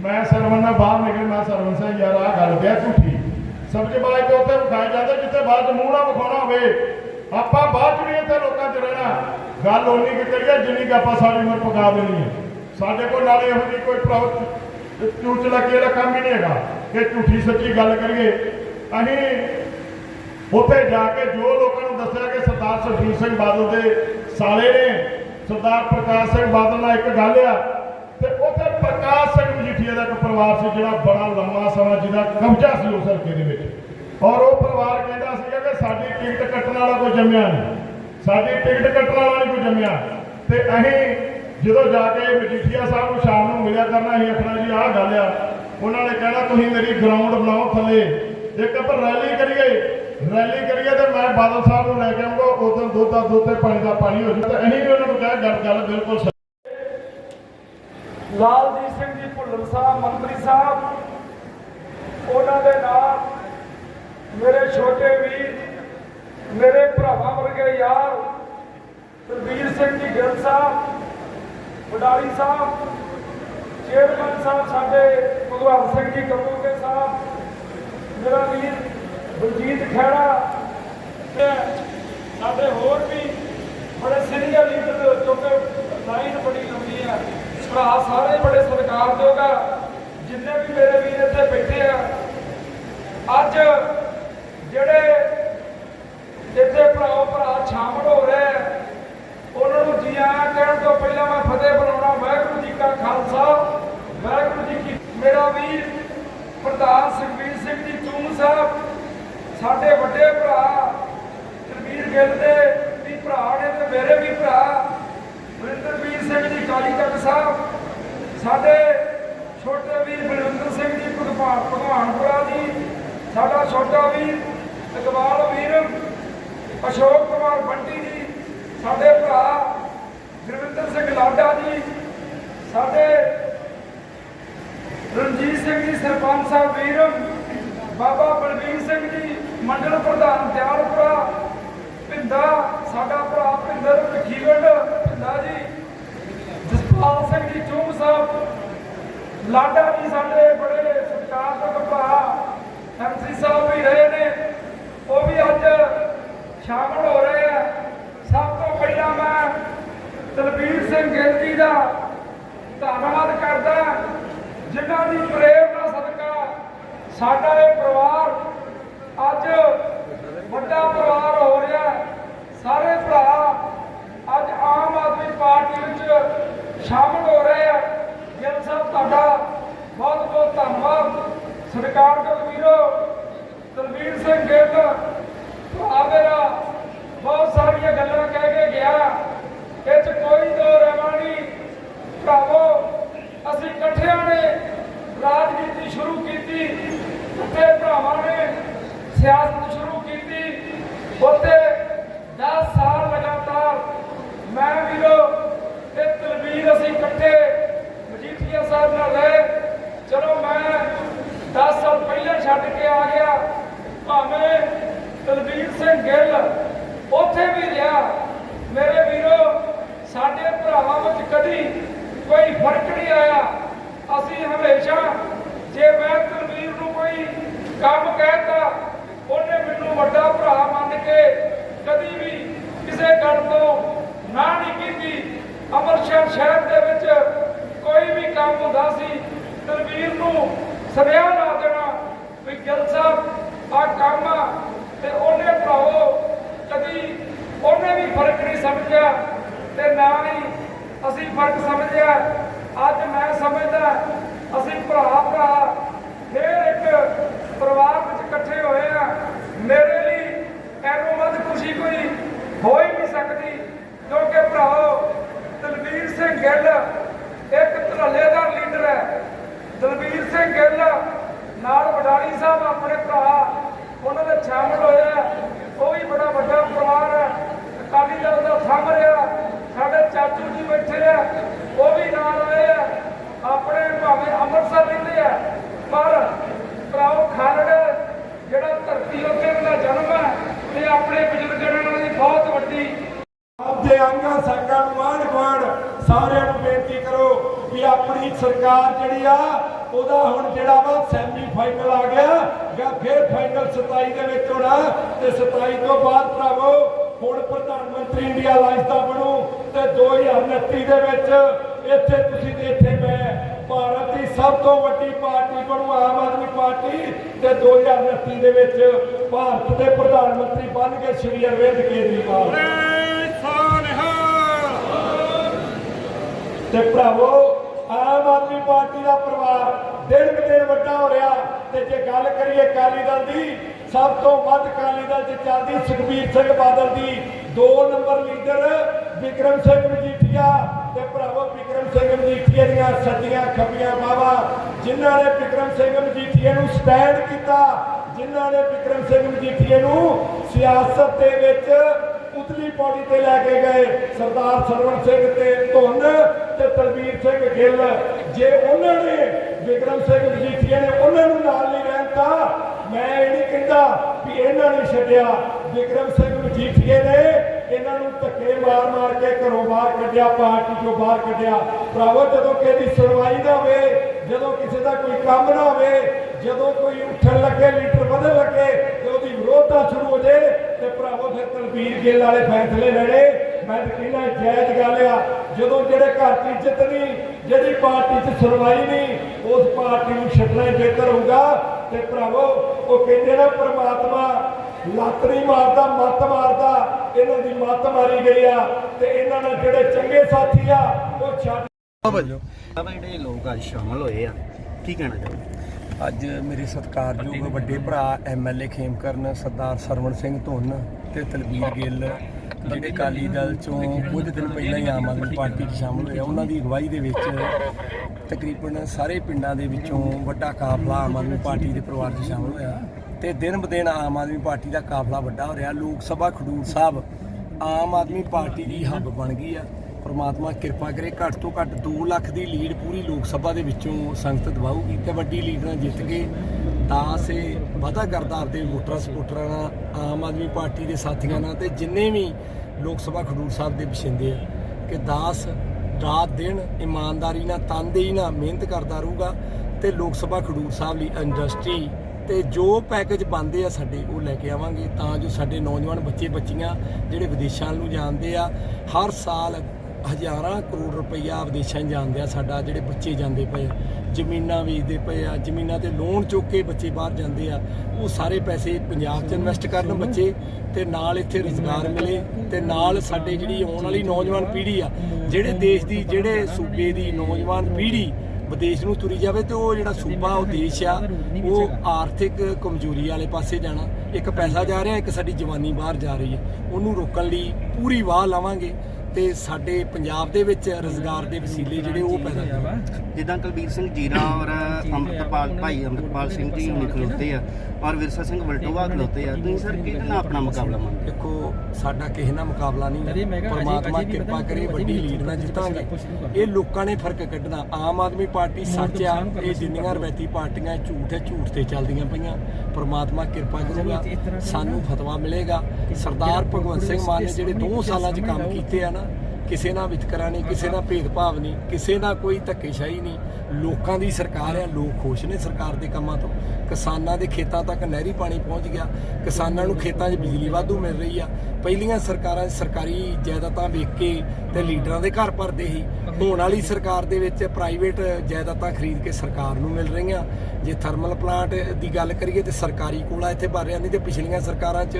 ਮੈਂ ਸਰਵਨ ਨਾਲ ਬਾਹਰ ਨਿਕਲ ਮੈਂ ਸਰਵਨ ਸਾਹਿਬ ਯਾਰ, ਆਹ ਗੱਲ ਤੇ ਝੂਠੀ। ਸਬਜ਼ਵਾਜ ਤੇ ਉੱਥੇ ਵਿਖਾਏ ਜਾਂਦਾ, ਜਿੱਥੇ ਬਾਅਦ ਚ ਮੂੰਹ ਨਾ ਵਿਖਾਉਣਾ ਹੋਵੇ। ਆਪਾਂ ਬਾਅਦ ਚ ਵੀ ਇੱਥੇ ਲੋਕਾਂ 'ਚ ਰਹਿਣਾ। ਗੱਲ ਉਨੀ ਕਿ ਕਰੀਏ, ਜਿੰਨੀ ਕਿ ਆਪਾਂ ਸਾਰੀ ਉਮਰ ਪਕਾ ਦੇਣੀ ਹੈ। ਸਾਡੇ ਕੋਲ ਨਾਲੇ ਇਹੋ ਜਿਹੀ ਕੋਈ ਪ੍ਰਾਉ ਚੂਚ ਲੱਗੇ ਵਾਲਾ ਕੰਮ ਹੀ ਨਹੀਂ ਹੈਗਾ। ਕਿ ਝੂਠੀ ਸੱਚੀ ਗੱਲ ਕਰੀਏ, ਅਸੀਂ ਉੱਥੇ ਜਾ ਕੇ ਜੋ ਲੋਕਾਂ ਨੂੰ ਦੱਸਿਆ ਕਿ ਸਰਦਾਰ ਸੁਖਬੀਰ ਸਿੰਘ ਬਾਦਲ ਦੇ ਸਾਲੇ ਨੇ, ਸਰਦਾਰ ਪ੍ਰਕਾਸ਼ ਸਿੰਘ ਬਾਦਲ ਨਾਲ ਇੱਕ ਗੱਲ ਆ, ਤੇ ਉੱਥੇ ਪ੍ਰਕਾਸ਼ ਪ੍ਰਕਾਸ਼ ਸਿੰਘ ਮਜੀਠੀਆ ਦਾ ਇੱਕ ਪਰਿਵਾਰ ਸੀ ਜਿਹੜਾ ਬੜਾ ਲੰਮਾ ਸਮਾਂ ਜਿਹਦਾ ਕਬਜ਼ਾ ਸੀ ਉਸ ਹਲਕੇ ਦੇ ਵਿੱਚ। ਔਰ ਉਹ ਪਰਿਵਾਰ ਕਹਿੰਦਾ ਸੀਗਾ ਕਿ ਸਾਡੀ ਟਿਕਟ ਕੱਟਣ ਵਾਲਾ ਕੋਈ ਜੰਮਿਆ ਨਹੀਂ। ਸਾਡੀ ਟਿਕਟ ਕੱਟਣ ਵਾਲਾ ਨਹੀਂ ਕੋਈ ਜੰਮਿਆ। ਤੇ ਅਸੀਂ ਜਦੋਂ ਜਾ ਕੇ ਮਜੀਠੀਆ ਸਾਹਿਬ ਨੂੰ ਸ਼ਾਮ ਨੂੰ ਮਿਲਿਆ ਕਰਨਾ, ਅਸੀਂ ਆਖਣਾ ਜੀ, ਆਹ ਗੱਲ ਆ। ਉਹਨਾਂ ਨੇ ਕਹਿਣਾ, ਤੁਸੀਂ ਮੇਰੀ ਗਰਾਊਂਡ ਬਣਾਓ ਥੱਲੇ। ਇੱਕ ਆਪਾਂ ਰੈਲੀ ਕਰੀਏ। ਰੈਲੀ ਕਰੀਏ ਤੇ ਮੈਂ ਬਾਦਲ ਸਾਹਿਬ ਨੂੰ ਲੈ ਕੇ ਆਉਂਗਾ ਉਦੋਂ ਦੁੱਧ ਦਾ ਦੁੱਧ ਤੇ ਪਾਣੀ ਦਾ ਪਾਣੀ ਹੋ ਜੂ ਤੇ ਅਸੀਂ ਵੀ ਉਹਨਾਂ ਨੂੰ ਕਿਹਾ, ਗੱਲ ਗੱਲ ਬਿਲਕੁਲ ਲਾਲਜੀਤ ਸਿੰਘ ਜੀ ਭੁੱਲਰ ਸਾਹਿਬ, ਮੰਤਰੀ ਸਾਹਿਬ, ਉਹਨਾਂ ਦੇ ਨਾਲ ਮੇਰੇ ਛੋਟੇ ਵੀਰ ਮੇਰੇ ਭਰਾਵਾਂ ਵਰਗੇ ਯਾਰ, ਸਰਬੀਰ ਸਿੰਘ ਜੀ ਗਿੱਲ ਸਾਹਿਬ, ਵਡਾਲੀ ਸਾਹਿਬ, ਚੇਅਰਮੈਨ ਸਾਹਿਬ ਸਾਡੇ, ਭਗਵਾਨ ਸਿੰਘ ਜੀ ਕਪੂਰਕੇ ਸਾਹਿਬ, ਮੇਰਾ ਵੀਰ ਬਲਜੀਤ ਖਹਿਰਾ ਸਾਡੇ ਹੋਰ ਵੀ ਬੜੇ ਸੀਨੀਅਰ ਲੀਡਰ ਜੋ ਲਾਈਨ ਬੜੀ ਲੰਬੀ ਹੈ ਭਰਾ ਸਾਰੇ ਬੜੇ ਸਤਿਕਾਰਯੋਗ ਆ, ਜਿੰਨੇ ਵੀ ਮੇਰੇ ਵੀਰ ਇੱਥੇ ਬੈਠੇ ਆ। ਅੱਜ ਜਿਹੜੇ ਇੱਥੇ ਭਰਾਓ ਭਰਾ ਸ਼ਾਮਲ ਹੋ ਰਹੇ ਆ, ਉਹਨਾਂ ਨੂੰ ਜੀ ਆਇਆਂ ਕਹਿਣ ਤੋਂ ਪਹਿਲਾਂ ਮੈਂ ਫਤਿਹ ਬੁਲਾਉਣਾ ਵਾਹਿਗੁਰੂ ਜੀ ਕਾ ਖਾਲਸਾ ਵਾਹਿਗੁਰੂ ਜੀ ਕੀ ਮੇਰਾ ਵੀਰ ਪ੍ਰਧਾਨ ਸੁਖਬੀਰ ਸਿੰਘ ਜੀ ਚੂਮ ਸਾਹਿਬ ਸਾਡੇ ਵੱਡੇ ਭਰਾ ਤਰਵੀਰ ਗਿੱਲ ਦੇ ਵੀ ਭਰਾ ਨੇ ਤੇ ਮੇਰੇ ਵੀ ਭਰਾ ਵਰਿੰਦਰਵੀਰ ਸਿੰਘ ਜੀ ਕਾਲੀ ਤਖਤ ਸਾਹਿਬ ਸਾਡੇ ਛੋਟੇ ਵੀਰ ਬਲਵਿੰਦਰ ਸਿੰਘ ਜੀ ਭਗਵਾਨ ਭਗਵਾਨਪੁਰਾ ਜੀ ਸਾਡਾ ਛੋਟਾ ਵੀਰ ਇਕਬਾਲ ਵੀਰ ਅਸ਼ੋਕ ਕੁਮਾਰ ਬੰਟੀ ਜੀ ਸਾਡੇ ਭਰਾ ਗੁਰਵਿੰਦਰ ਸਿੰਘ ਲਾਡਾ ਜੀ ਸਾਡੇ ਰਣਜੀਤ ਸਿੰਘ ਜੀ ਸਰਪੰਚ ਸਾਹਿਬ ਵੀਰ ਬਾਬਾ ਬਲਵੀਰ ਸਿੰਘ ਜੀ ਮੰਡਲ ਪ੍ਰਧਾਨ ਦਿਆਲਪੁਰਾ ਭਿੰਦਾ ਸਾਡਾ ਭਰਾ ਭਿੰਦਰ ਭਿੱਖੀਵਿੰਡ ਭਿੰਦਾ ਜੀ ਜਸਪਾਲ ਸਿੰਘ ਜੀ ਚੂਮ ਸਾਹਿਬ ਲਾਡਾ ਜੀ ਸਾਡੇ ਬੜੇ ਸਤਿਕਾਰਯੋਗ ਭਰਾ ਐਮਸੀ ਸਾਹਿਬ ਵੀ ਰਹੇ ਨੇ ਉਹ ਵੀ ਅੱਜ ਸ਼ਾਮਲ ਹੋ ਰਹੇ ਆ ਸਭ ਤੋਂ ਪਹਿਲਾਂ ਮੈਂ ਤਲਵੀਰ ਸਿੰਘ ਗਿੱਲ ਜੀ ਦਾ ਧੰਨਵਾਦ ਕਰਦਾ ਜਿਨ੍ਹਾਂ ਦੀ ਪ੍ਰੇਰਣਾ ਸਦਕਾ ਸਾਡਾ ਇਹ ਪਰਿਵਾਰ ਅੱਜ ਵੱਡਾ ਪਰਿਵਾਰ ਹੋ ਰਿਹਾ ਹੈ। ਸਾਰੇ ਭਰਾ ਅੱਜ ਆਮ ਆਦਮੀ ਪਾਰਟੀ ਵਿੱਚ ਸ਼ਾਮਲ ਹੋ ਰਹੇ ਆ ਗਿੱਲ ਸਾਹਿਬ ਤੁਹਾਡਾ ਬਹੁਤ ਬਹੁਤ ਧੰਨਵਾਦ ਸਰਕਾਰ ਦੇ ਵੀਰੋ, ਤਲਵੀਰ ਸਿੰਘ ਗਿੱਲ ਭਰਾ ਮੇਰਾ ਬਹੁਤ ਸਾਰੀਆਂ ਗੱਲਾਂ ਕਹਿ ਕੇ ਗਿਆ। ਇਹ ਚ ਕੋਈ ਦੋ ਰਹਿਣਾ ਨਹੀਂ। ਭਰਾਵੋ, ਅਸੀਂ ਇਕੱਠਿਆਂ ਨੇ ਰਾਜਨੀਤੀ ਸ਼ੁਰੂ ਕੀਤੀ ਇੱਥੇ ਭਰਾਵਾਂ ਨੇ ਸਿਆਸਤ ਸ਼ੁਰੂ ਕੀਤੀ। ਉੱਥੇ 10 ਸਾਲ ਲਗਾਤਾਰ ਮੈਂ ਵੀਰੋ ਤੇ ਤਲਵੀਰ ਅਸੀਂ ਇਕੱਠੇ ਮਜੀਠੀਆ ਸਾਹਿਬ ਨਾਲ ਰਹੇ ਚਲੋ ਮੈਂ 10 ਸਾਲ ਪਹਿਲਾਂ ਛੱਡ ਕੇ ਆ ਗਿਆ ਭਾਵੇਂ ਤਲਵੀਰ ਸਿੰਘ ਗਿੱਲ ਉੱਥੇ ਵੀ ਰਿਹਾ ਮੇਰੇ ਵੀਰੋ ਸਾਡੇ ਭਰਾਵਾਂ ਵਿੱਚ ਕਦੀ ਕੋਈ ਫ਼ਰਕ ਨਹੀਂ ਆਇਆ। ਅਸੀਂ ਹਮੇਸ਼ਾ ਜੇ ਮੈਂ ਤਲਵੀਰ ਨੂੰ ਕੋਈ ਕੰਮ ਕਹਿਤਾ, ਉਹਨੇ ਮੈਨੂੰ ਵੱਡਾ ਭਰਾ ਮੰਨ ਕੇ ਕਦੀ ਵੀ ਕਿਸੇ ਗੱਲ ਤੋਂ ਨਾ ਨਹੀਂ ਕੀਤੀ। ਅੰਮ੍ਰਿਤਸਰ ਸ਼ਹਿਰ ਦੇ ਵਿੱਚ ਕੋਈ ਵੀ ਕੰਮ ਹੁੰਦਾ ਸੀ ਤਲਵੀਰ ਨੂੰ ਸੁਨੇਹਾ ਲਾ ਦੇਣਾ ਵੀ ਗਿੱਲ ਸਾਹਿਬ ਆ ਕੰਮ ਆ ਤੇ ਉਹਨੇ ਭਰਾਵੋ, ਕਦੀ ਉਹਨੇ ਵੀ ਫ਼ਰਕ ਨਹੀਂ ਸਮਝਿਆ ਤੇ ਨਾ ਹੀ ਅਸੀਂ ਫ਼ਰਕ ਸਮਝਿਆ ਅੱਜ ਮੈਂ ਸਮਝਦਾ ਅਸੀਂ ਭਰਾ ਭਰਾ ਫੇਰ ਇੱਕ ਪਰਿਵਾਰ ਵਿੱਚ ਇਕੱਠੇ ਹੋਏ ਆ ਮੇਰੇ ਲਈ ਐਨੋਂ ਵੱਧ ਖੁਸ਼ੀ ਕੋਈ ਹੋ ਹੀ ਨਹੀਂ ਸਕਦੀ, ਕਿਉਂਕਿ ਭਰਾਓ ਦਲਵੀਰ ਸਿੰਘ ਗਿੱਲ ਇੱਕ ਧਰੱਲੇਦਾਰ ਲੀਡਰ ਹੈ। ਦਲਵੀਰ ਸਿੰਘ ਗਿੱਲ ਨਾਲ ਵਡਾਲੀ ਸਾਹਿਬ, ਆਪਣੇ ਭਰਾ, ਉਹਨਾਂ ਦੇ ਸ਼ਾਮਲ ਹੋਇਆ ਉਹ ਵੀ ਬੜਾ ਵੱਡਾ ਪਰਿਵਾਰ ਹੈ ਅਕਾਲੀ ਦਲ ਦਾ ਥੰਮ ਰਿਹਾ ਸਾਡੇ ਚਾਚੂ ਜੀ ਬੈਠੇ ਆ ਉਹ ਵੀ ਨਾਲ ਆਏ ਆ ਆਪਣੇ ਭਾਵੇਂ ਅੰਮ੍ਰਿਤਸਰ ਰਹਿੰਦੇ ਆ ਪਰ ਭਰਾਓ ਖਾਲੜ ਜਿਹੜਾ ਧਰਤੀ ਉੱਤੇ ਦਾ ਜਨਮ ਹੈ ਤੇ ਆਪਣੇ ਬਜ਼ੁਰਗਾਂ ਨਾਲ ਦੀ ਬਹੁਤ ਵੱਡੀ ਆਪਦੇ ਅੰਗਾਂ ਸੰਗਾਂ ਨੂੰ ਆਂਢ ਗੁਆਂਢ ਸਾਰਿਆਂ ਨੂੰ ਬੇਨਤੀ ਕਰੋ ਵੀ ਆਪਣੀ ਸਰਕਾਰ ਜਿਹੜੀ ਆ, ਉਹਦਾ ਹੁਣ ਜਿਹੜਾ ਵਾ ਸੈਮੀ ਫਾਈਨਲ ਆ ਗਿਆ, ਜਾਂ ਫਿਰ ਫਾਈਨਲ 27 ਦੇ ਵਿੱਚ ਹੋਣਾ ਤੇ 27 ਤੋਂ ਬਾਅਦ ਭਰਾਵੋ, ਹੁਣ ਪ੍ਰਧਾਨ ਮੰਤਰੀ ਇੰਡੀਆ ਲਾਈਫ ਦਾ ਬਣੂ ਤੇ 2029 ਦੇ ਵਿੱਚ ਇੱਥੇ ਤੁਸੀਂ ਤੇ ਇੱਥੇ ਮੈਂ, ਭਾਰਤ ਦੀ ਸਭ ਤੋਂ ਵੱਡੀ ਪਾਰਟੀ ਬਣੂ ਆਮ ਆਦਮੀ ਪਾਰਟੀ ਤੇ 2029 ਦੇ ਵਿੱਚ ਭਾਰਤ ਦੇ ਪ੍ਰਧਾਨ ਮੰਤਰੀ ਬਣ ਕੇ ਸ਼੍ਰੀ ਅਰਵਿੰਦ ਕੇਜਰੀਵਾਲ। ਤੇ ਭਰਾਵੋ, ਆਮ ਆਦਮੀ ਪਾਰਟੀ ਦਾ ਪਰਿਵਾਰ ਦਿਨ ਬ ਵੱਡਾ ਹੋ ਰਿਹਾ। ਤੇ ਜੇ ਗੱਲ ਕਰੀਏ ਅਕਾਲੀ ਦਲ ਦੀ, ਸਭ ਤੋਂ ਵੱਧ ਅਕਾਲੀ ਦਲ 'ਚ ਚੱਲਦੀ ਸੁਖਬੀਰ ਸਿੰਘ ਬਾਦਲ ਦੀ। ਦੋ ਨੰਬਰ ਲੀਡਰ ਵਿਕਰਮ ਸਿੰਘ ਮਜੀਠੀਆ ਤੇ ਭਰਾਵੋ, ਵਿਕਰਮ ਸਿੰਘ ਮਜੀਠੀਆ ਦੀਆਂ ਸੱਜੀਆਂ ਖੱਬੀਆਂ ਬਾਵਾ ਜਿਨ੍ਹਾਂ ਨੇ ਵਿਕਰਮ ਸਿੰਘ ਮਜੀਠੀਆ ਨੂੰ ਸਟੈਂਡ ਕੀਤਾ, ਜਿਨ੍ਹਾਂ ਨੇ ਵਿਕਰਮ ਸਿੰਘ ਮਜੀਠੀਆ ਨੂੰ ਸਿਆਸਤ ਦੇ ਵਿੱਚ ਉਤਲੀ ਪੌੜੀ ਤੇ ਲੈ ਕੇ ਗਏ। ਸਰਦਾਰ ਸਰਵਣ ਸਿੰਘ ਤੇ ਧੁੰਨ ਤੇ ਤਲਵੀਰ ਸਿੰਘ ਗਿੱਲ। ਜੇ ਉਹਨਾਂ ਨੇ ਵਿਕਰਮ ਸਿੰਘ ਮਜੀਠੀਆ ਨੇ ਉਹਨਾਂ ਨੂੰ ਨਾਲ ਨਹੀਂ ਰਹਿੰਦਾ ਮੈਂ ਇਹ ਨਹੀਂ ਕਹਿੰਦਾ ਵੀ ਇਹਨਾਂ ਨੇ ਛੱਡਿਆ। ਵਿਕਰਮ ਸਿੰਘ ਮਜੀਠੀਏ ਨੇ ਇਹਨਾਂ ਨੂੰ ਧੱਕੇ ਮਾਰ ਮਾਰ ਕੇ ਘਰੋਂ ਬਾਹਰ ਕੱਢਿਆ, ਪਾਰਟੀ ਚੋਂ ਬਾਹਰ ਕੱਢਿਆ। ਭਰਾਵੋ, ਜਦੋਂ ਕਿਸੇ ਦੀ ਸੁਣਵਾਈ ਨਾ ਹੋਵੇ, ਜਦੋਂ ਕਿਸੇ ਦਾ ਕੋਈ ਕੰਮ ਨਾ ਹੋਵੇ, ਜਦੋਂ ਕੋਈ ਉੱਠਣ ਲੱਗੇ, ਲੀਡਰ ਵਧਣ ਲੱਗੇ, ਤੇ ਉਹਦੀ ਵਿਰੋਧਤਾ ਸ਼ੁਰੂ ਹੋ ਜੇ ਤੇ ਭਰਾਵੋ ਫਿਰ ਤਲਬੀਰ ਗਿੱਲ ਵਾਲੇ ਫੈਸਲੇ ਲੈਣੇ ਮੈਂ ਤਾਂ ਕਹਿੰਦਾ ਜਾਇਜ਼ ਗੱਲ ਆ ਜਦੋਂ ਜਿਹੜੇ ਘਰ 'ਚ ਇੱਜ਼ਤ ਨਹੀਂ ਜਿਹੜੀ ਪਾਰਟੀ 'ਚ ਸੁਣਵਾਈ ਨਹੀਂ ਉਸ ਪਾਰਟੀ ਨੂੰ ਛੱਡਣਾ ਹੀ ਬਿਹਤਰ ਹੋਊਗਾ। ਤੇ ਭਰਾਵੋ ਉਹ ਕਹਿੰਦੇ ਨਾ ਪ੍ਰਮਾਤਮਾ ਲੱਤ ਨਹੀਂ ਮਾਰਦਾ ਮੱਤ ਮਾਰਦਾ ਇਹਨਾਂ ਦੀ ਮੱਤ ਮਾਰੀ ਗਈ ਆ ਤੇ ਇਹਨਾਂ ਨਾਲ ਜਿਹੜੇ ਚੰਗੇ ਸਾਥੀ ਆ ਉਹ ਛੱਡ ਬਾਬਾ ਜਿਹੜੇ ਲੋਕ ਅੱਜ ਸ਼ਾਮਲ ਹੋਏ ਆ ਕੀ ਕਹਿਣਾ ਚਾਹੁੰਦੇ ਅੱਜ ਮੇਰੇ ਸਤਿਕਾਰਯੋਗ ਵੱਡੇ ਭਰਾ ਐਮਐਲਏ ਖੇਮਕਰਨ, ਸਰਦਾਰ ਸਰਵਣ ਸਿੰਘ ਧੁੰਨ ਤੇ ਤਲਬੀਰ ਗਿੱਲ, ਜਿਹੜੇ ਅਕਾਲੀ ਦਲ ਚੋਂ ਕੁਝ ਦਿਨ ਪਹਿਲਾਂ ਹੀ ਆਮ ਆਦਮੀ ਪਾਰਟੀ 'ਚ ਸ਼ਾਮਲ ਹੋਏ ਉਹਨਾਂ ਦੀ ਅਗਵਾਈ ਦੇ ਵਿੱਚ ਤਕਰੀਬਨ ਸਾਰੇ ਪਿੰਡਾਂ ਦੇ ਵਿੱਚੋਂ ਵੱਡਾ ਕਾਫਲਾ ਆਮ ਆਦਮੀ ਪਾਰਟੀ ਦੇ ਪਰਿਵਾਰ 'ਚ ਸ਼ਾਮਲ ਹੋਇਆ ਤੇ ਦਿਨ ਬ ਦਿਨ ਆਮ ਆਦਮੀ ਪਾਰਟੀ ਦਾ ਕਾਫਲਾ ਵੱਡਾ ਹੋ ਰਿਹਾ। ਲੋਕ ਸਭਾ ਖਡੂਰ ਸਾਹਿਬ ਆਮ ਆਦਮੀ ਪਾਰਟੀ ਦੀ ਹੱਬ ਬਣ ਗਈ ਆ। ਪ੍ਰਮਾਤਮਾ ਕਿਰਪਾ ਕਰੇ, ਘੱਟ ਤੋਂ ਘੱਟ 2 ਲੱਖ ਦੀ ਲੀਡ ਪੂਰੀ ਲੋਕ ਸਭਾ ਦੇ ਵਿੱਚੋਂ ਸੰਗਤ ਦਵਾਊਗੀ ਤੇ ਵੱਡੀ ਲੀਡ ਨਾਲ ਜਿੱਤ ਕੇ ਦਾਸ ਇਹ ਵਾਅਦਾ ਕਰਦਾ ਆਪਦੇ ਵੋਟਰਾਂ ਸਪੋਰਟਰਾਂ ਨਾਲ, ਆਮ ਆਦਮੀ ਪਾਰਟੀ ਦੇ ਸਾਥੀਆਂ ਨਾਲ ਤੇ ਜਿੰਨੇ ਵੀ ਲੋਕ ਸਭਾ ਖਡੂਰ ਸਾਹਿਬ ਦੇ ਵਸਿੰਦੇ ਆ ਕਿ ਦਾਸ ਰਾਤ ਦਿਨ ਇਮਾਨਦਾਰੀ ਨਾਲ, ਤਨਦੇਹੀ ਨਾਲ ਮਿਹਨਤ ਕਰਦਾ ਰਹੂਗਾ ਤੇ ਲੋਕ ਸਭਾ ਖਡੂਰ ਸਾਹਿਬ ਲਈ ਇੰਡਸਟਰੀ ਤੇ ਜੋ ਪੈਕੇਜ ਬੰਦੇ ਆ ਸਾਡੇ ਉਹ ਲੈ ਕੇ ਆਵਾਂਗੇ ਤਾਂ ਜੋ ਸਾਡੇ ਨੌਜਵਾਨ ਬੱਚੇ, ਬੱਚੀਆਂ ਜਿਹੜੇ ਵਿਦੇਸ਼ਾਂ ਨੂੰ ਜਾਂਦੇ ਆ, ਹਰ ਸਾਲ ਹਜ਼ਾਰਾਂ ਕਰੋੜ ਰੁਪਈਆ ਵਿਦੇਸ਼ਾਂ 'ਚ ਜਾਂਦੇ ਆ, ਸਾਡਾ ਜਿਹੜੇ ਬੱਚੇ ਜਾਂਦੇ ਪਏ ਜ਼ਮੀਨਾਂ ਵੇਚਦੇ ਪਏ ਆ, ਜ਼ਮੀਨਾਂ ਤੇ ਲੋਨ ਚੁੱਕ ਕੇ ਬੱਚੇ ਬਾਹਰ ਜਾਂਦੇ ਆ, ਉਹ ਸਾਰੇ ਪੈਸੇ ਪੰਜਾਬ 'ਚ ਇਨਵੈਸਟ ਕਰਨ ਬੱਚੇ ਤੇ ਨਾਲ ਇੱਥੇ ਰੁਜ਼ਗਾਰ ਮਿਲੇ ਤੇ ਨਾਲ ਸਾਡੇ ਜਿਹੜੀ ਆਉਣ ਵਾਲੀ ਨੌਜਵਾਨ ਪੀੜ੍ਹੀ ਆ, ਜਿਹੜੇ ਦੇਸ਼ ਦੀ, ਜਿਹੜੇ ਸੂਬੇ ਦੀ ਨੌਜਵਾਨ ਪੀੜ੍ਹੀ ਵਿਦੇਸ਼ ਨੂੰ ਤੁਰੀ ਜਾਵੇ ਤੇ ਉਹ ਜਿਹੜਾ ਸੂਬਾ, ਉਹ ਦੇਸ਼ ਆ, ਉਹ ਆਰਥਿਕ ਕਮਜ਼ੋਰੀ ਵਾਲੇ ਪਾਸੇ ਜਾਣਾ, ਇੱਕ ਪੈਸਾ ਜਾ ਰਿਹਾ, ਇੱਕ ਸਾਡੀ ਜਵਾਨੀ ਬਾਹਰ ਜਾ ਰਹੀ ਹੈ, ਉਹਨੂੰ ਰੋਕਣ ਲਈ ਪੂਰੀ ਵਾਹ ਲਾਵਾਂਗੇ। ਤੇ ਸਾਡੇ ਪੰਜਾਬ ਦੇ ਵਿੱਚ ਰੋਜ਼ਗਾਰ ਦੇ ਵਸੀਲੇ ਜਿਹੜੇ ਉਹ ਪੈਦਾ ਕਰਾਂਗੇ ਜਿੱਦਾਂ ਕੁਲਬੀਰ ਸਿੰਘ ਜੀਰਾ ਔਰ ਅੰਮ੍ਰਿਤਪਾਲ ਭਾਈ ਅੰਮ੍ਰਿਤਪਾਲ ਸਿੰਘ ਜੀ ਹੁਣੇ ਖਲੋਤੇ ਆ ਔਰ ਵਿਰਸਾ ਸਿੰਘ ਵਲਟੋਵਾ ਖਲੋਤੇ ਆ। ਤੁਸੀਂ ਸਰ ਕਿਹਦੇ ਨਾਲ ਆਪਣਾ ਮੁਕਾਬਲਾ ਮੰਨਦੇ ਦੇਖੋ ਸਾਡਾ ਕਿਸੇ ਨਾਲ ਮੁਕਾਬਲਾ ਨਹੀਂ। ਹੈ। ਪਰਮਾਤਮਾ ਕਿਰਪਾ ਕਰੇ ਵੱਡੀ ਲੀਡ ਨਾਲ ਜਿੱਤਾਂਗੇ। ਇਹ ਲੋਕਾਂ ਨੇ ਫ਼ਰਕ ਕੱਢਣਾ। ਆਮ ਆਦਮੀ ਪਾਰਟੀ ਸੱਚ ਆ ਇਹ ਜਿੰਨੀਆਂ ਰਵੈਤੀ ਪਾਰਟੀਆਂ ਝੂਠ ਹੈ ਝੂਠ ਤੇ ਚੱਲਦੀਆਂ ਪਈਆਂ। ਪਰਮਾਤਮਾ ਕਿਰਪਾ ਕਰੂਗਾ। ਸਾਨੂੰ ਫਤਵਾ ਮਿਲੇਗਾ। ਸਰਦਾਰ ਭਗਵੰਤ ਸਿੰਘ ਮਾਨ ਨੇ ਜਿਹੜੇ 2 ਸਾਲਾਂ 'ਚ ਕੰਮ ਕੀਤੇ ਆ ਨਾ ਕਿਸੇ ਨਾਲ ਵਿਤਕਰਾ ਨਹੀਂ, ਕਿਸੇ ਨਾਲ ਭੇਦਭਾਵ ਨਹੀਂ, ਕਿਸੇ ਨਾਲ ਕੋਈ ਧੱਕੇਸ਼ਾਹੀ ਨਹੀਂ। ਲੋਕਾਂ ਦੀ ਸਰਕਾਰ ਆ, ਲੋਕ ਖੁਸ਼ ਨੇ ਸਰਕਾਰ ਦੇ ਕੰਮਾਂ ਤੋਂ। ਕਿਸਾਨਾਂ ਦੇ ਖੇਤਾਂ ਤੱਕ ਨਹਿਰੀ ਪਾਣੀ ਪਹੁੰਚ ਗਿਆ। ਕਿਸਾਨਾਂ ਨੂੰ ਖੇਤਾਂ 'ਚ ਬਿਜਲੀ ਵਾਧੂ ਮਿਲ ਰਹੀ ਆ। ਪਹਿਲੀਆਂ ਸਰਕਾਰਾਂ ਸਰਕਾਰੀ ਜਾਇਦਾਦਾਂ ਵੇਖ ਕੇ ਤੇ ਲੀਡਰਾਂ ਦੇ ਘਰ ਭਰਦੇ ਸੀ। ਹੁਣ ਵਾਲੀ ਸਰਕਾਰ ਦੇ ਵਿੱਚ ਪ੍ਰਾਈਵੇਟ ਜਾਇਦਾਦਾਂ ਖਰੀਦ ਕੇ ਸਰਕਾਰ ਨੂੰ ਮਿਲ ਰਹੀਆਂ। ਜੇ ਥਰਮਲ ਪਲਾਂਟ ਦੀ ਗੱਲ ਕਰੀਏ ਤੇ ਸਰਕਾਰੀ ਕੋਲਾ ਇੱਥੇ ਭਰ ਰਿਆਂ ਨਹੀਂ ਤੇ ਪਿਛਲੀਆਂ ਸਰਕਾਰਾਂ 'ਚ